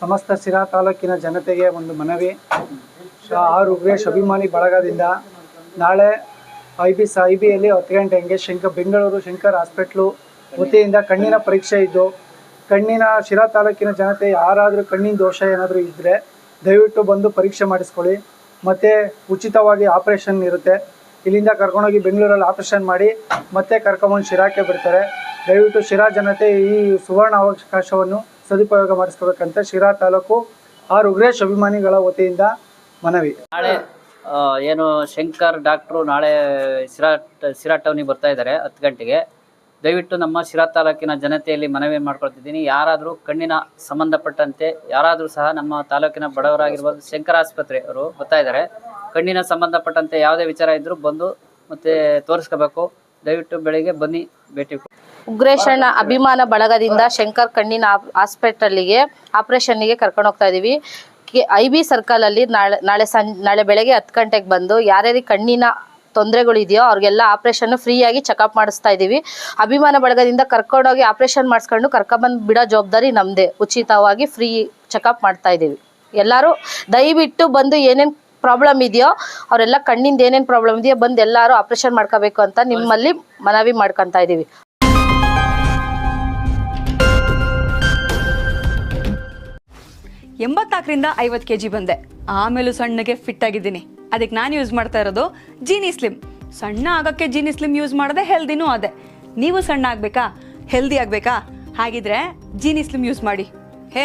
ಸಮಸ್ತ ಸಿರಾ ತಾಲೂಕಿನ ಜನತೆಗೆ ಒಂದು ಮನವಿ. ಆರ್ ಉಗ್ರೇಶ್ ಅಭಿಮಾನಿ ಬಳಗದಿಂದ ನಾಳೆ ಐ ಬಿ ಐ ಬಿಯಲ್ಲಿ ಹತ್ತು ಗಂಟೆಗೆ ಶಂಕರ್ ಬೆಂಗಳೂರು ಶಂಕರ್ ಹಾಸ್ಪಿಟ್ಲು ವತಿಯಿಂದ ಕಣ್ಣಿನ ಪರೀಕ್ಷೆ ಇದ್ದು, ಕಣ್ಣಿನ ಶಿರಾ ತಾಲೂಕಿನ ಜನತೆ ಯಾರಾದರೂ ಕಣ್ಣಿನ ದೋಷ ಏನಾದರೂ ಇದ್ದರೆ ದಯವಿಟ್ಟು ಬಂದು ಪರೀಕ್ಷೆ ಮಾಡಿಸ್ಕೊಳ್ಳಿ. ಮತ್ತು ಉಚಿತವಾಗಿ ಆಪ್ರೇಷನ್ ಇರುತ್ತೆ. ಇಲ್ಲಿಂದ ಕರ್ಕೊಂಡೋಗಿ ಬೆಂಗಳೂರಲ್ಲಿ ಆಪ್ರೇಷನ್ ಮಾಡಿ ಮತ್ತೆ ಕರ್ಕೊಂಬಂದು ಶಿರಾಕ್ಕೆ ಬಿಡ್ತಾರೆ. ದಯವಿಟ್ಟು ಶಿರಾ ಜನತೆ ಈ ಸುವರ್ಣ ಅವಕಾಶವನ್ನು ಸದುಪಯೋಗ ಮಾಡಿಸ್ಕೋಬೇಕಂತ ಶಿರಾ ತಾಲೂಕು ಆರ್ ಉಗ್ರೇಶ್ ಅಭಿಮಾನಿಗಳ ವತಿಯಿಂದ ಮನವಿ. ನಾಳೆ ಏನು ಶಂಕರ್ ಡಾಕ್ಟ್ರು ನಾಳೆ ಶಿರಾ ಶಿರಾ ಟೌನಿಗೆ ಬರ್ತಾ ಇದ್ದಾರೆ ಹತ್ತು ಗಂಟೆಗೆ. ದಯವಿಟ್ಟು ನಮ್ಮ ಶಿರಾ ತಾಲೂಕಿನ ಜನತೆಯಲ್ಲಿ ಮನವಿ ಮಾಡ್ಕೊಳ್ತಿದ್ದೀನಿ. ಯಾರಾದರೂ ಕಣ್ಣಿನ ಸಂಬಂಧಪಟ್ಟಂತೆ ಯಾರಾದರೂ ಸಹ ನಮ್ಮ ತಾಲೂಕಿನ ಬಡವರಾಗಿರ್ಬೋದು, ಶಂಕರ್ ಆಸ್ಪತ್ರೆ ಅವರು ಬರ್ತಾ ಇದ್ದಾರೆ. ಕಣ್ಣಿನ ಸಂಬಂಧಪಟ್ಟಂತೆ ಯಾವುದೇ ವಿಚಾರ ಇದ್ದರೂ ಬಂದು ಮತ್ತೆ ತೋರಿಸ್ಕೋಬೇಕು. ದಯವಿಟ್ಟು ಬೆಳಿಗ್ಗೆ ಬನ್ನಿ, ಭೇಟಿ. ಉಗ್ರೇಶಣ್ಣ ಅಭಿಮಾನ ಬಳಗದಿಂದ ಶಂಕರ್ ಕಣ್ಣಿನ ಹಾಸ್ಪಿಟಲ್ಗೆ, ಆಪರೇಷನ್ಗೆ ಕರ್ಕೊಂಡು ಹೋಗ್ತಾ ಇದೀವಿ. ಐ ಬಿ ಸರ್ಕಲಲ್ಲಿ ನಾಳೆ ನಾಳೆ ಸಂ ನಾಳೆ ಬೆಳಗ್ಗೆ ಹತ್ತು ಗಂಟೆಗೆ ಬಂದು ಯಾರ್ಯಾರಿಗೆ ಕಣ್ಣಿನ ತೊಂದರೆಗಳು ಇದೆಯೋ ಅವ್ರಿಗೆಲ್ಲ ಆಪ್ರೇಷನ್ ಫ್ರೀಯಾಗಿ ಚೆಕಪ್ ಮಾಡಿಸ್ತಾ ಇದ್ದೀವಿ ಅಭಿಮಾನ ಬಳಗದಿಂದ ಕರ್ಕೊಂಡೋಗಿ ಆಪ್ರೇಷನ್ ಮಾಡಿಸ್ಕೊಂಡು ಕರ್ಕೊಂಬಂದು ಬಿಡೋ ಜವಾಬ್ದಾರಿ ನಮ್ಮದೇ ಉಚಿತವಾಗಿ ಫ್ರೀ ಚೆಕಪ್ ಮಾಡ್ತಾ ಇದ್ದೀವಿ ಎಲ್ಲರೂ ದಯವಿಟ್ಟು ಬಂದು ಏನೇನು ಪ್ರಾಬ್ಲಮ್ ಇದೆಯೋ, ಅವರೆಲ್ಲ ಕಣ್ಣಿಂದ ಏನೇನು ಪ್ರಾಬ್ಲಮ್ ಇದೆಯೋ ಬಂದು ಎಲ್ಲರೂ ಆಪ್ರೇಷನ್ ಮಾಡ್ಕೋಬೇಕು ಅಂತ ನಿಮ್ಮಲ್ಲಿ ಮನವಿ ಮಾಡ್ಕೊತಾ ಇದ್ದೀವಿ ಎಂಬತ್ನಾಲ್ಕರಿಂದ ಐವತ್ತು ಕೆ ಜಿ ಬಂದೆ. ಆಮೇಲೂ ಸಣ್ಣಗೆ ಫಿಟ್ ಆಗಿದ್ದೀನಿ. ಅದಕ್ಕೆ ನಾನು ಯೂಸ್ ಮಾಡ್ತಾ ಇರೋದು ಜೀನಿ ಸ್ಲಿಮ್ ಸಣ್ಣ ಆಗೋಕ್ಕೆ ಜೀನಿ ಸ್ಲಿಮ್ ಯೂಸ್ ಮಾಡಿದೆ ಹೆಲ್ದಿನೂ ಅದೇ. ನೀವು ಸಣ್ಣ ಆಗಬೇಕಾ? ಹೆಲ್ದಿ ಆಗಬೇಕಾ? ಹಾಗಿದ್ರೆ ಜೀನಿ ಸ್ಲಿಮ್ ಯೂಸ್ ಮಾಡಿ. ಹೇ